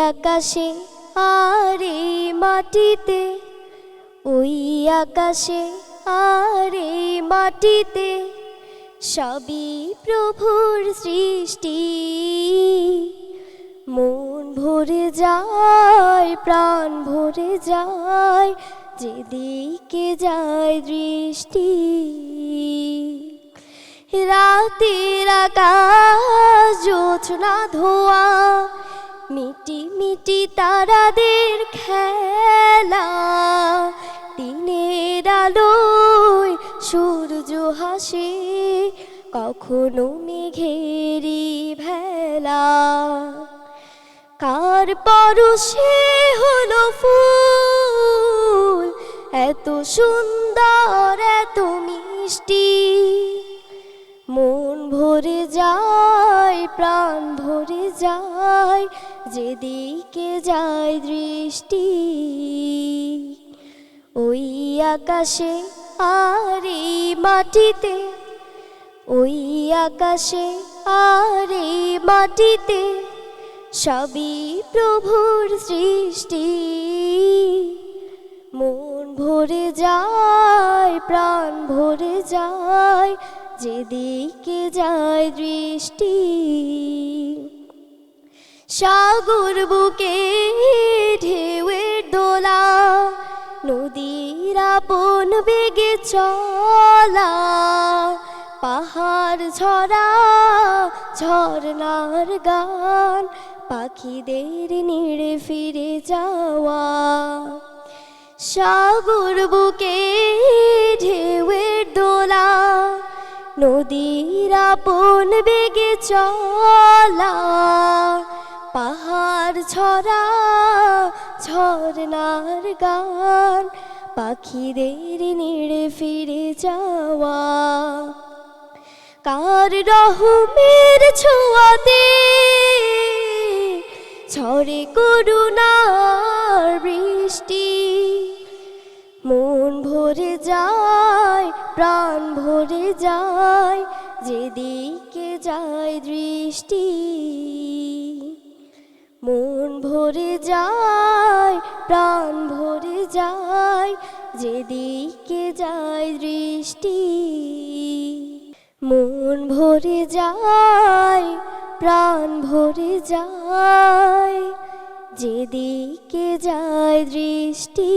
আকাশে, আর মাটিতে। ওই আকাশে, আর মাটিতে। সবই প্রভুর সৃষ্টি। মন ভরে যায়, প্রাণ ভরে যায়, যেদিকে যায় দৃষ্টি। রাতের আকাশ জোছনা ধোয়া মিটি মিটি তারাদের খেলা, দিনের আলোয় সূর্য হাসে, কখনো মেঘেরি ভেলা। কার পরশে হলো ফুল, এত সুন্দর, এত মিষ্টি। প্রাণ ভরে যায়, যেদিকে যায় দৃষ্টি। ওই আকাশে আর এই মাটিতে, ওই আকাশে আর এই মাটিতে সবই প্রভুর সৃষ্টি। মন ভরে যায়, প্রাণ ভরে যায়, যেদিকে যায় দৃষ্টি। সাগর বুকে ঢেউয়ের দোলা, নদীর আপন বেগে চলা, পাহাড় ঝরা ঝরনার গান, পাখিদের নিড়ে ফিরে যাওয়া। সাগর বুকে ঢেউয়ের দোলা, নদীর আপন বেগে চলা পাহাড় ছড়া ঝরনার গান, পাখিদের নেড়ে ফিরে যাওয়া। কার রহমের ছোঁয়াতে ঝরে করুণার বৃষ্টি? মন ভরে যায়, প্রাণ ভরে যায়, যেদিকে যায় দৃষ্টি। ভরে যায়, প্রাণ ভরে যায়, যেদিকে যায় দৃষ্টি। মন ভরে যায়, প্রাণ ভরে যায়, যেদিকে যায় দৃষ্টি।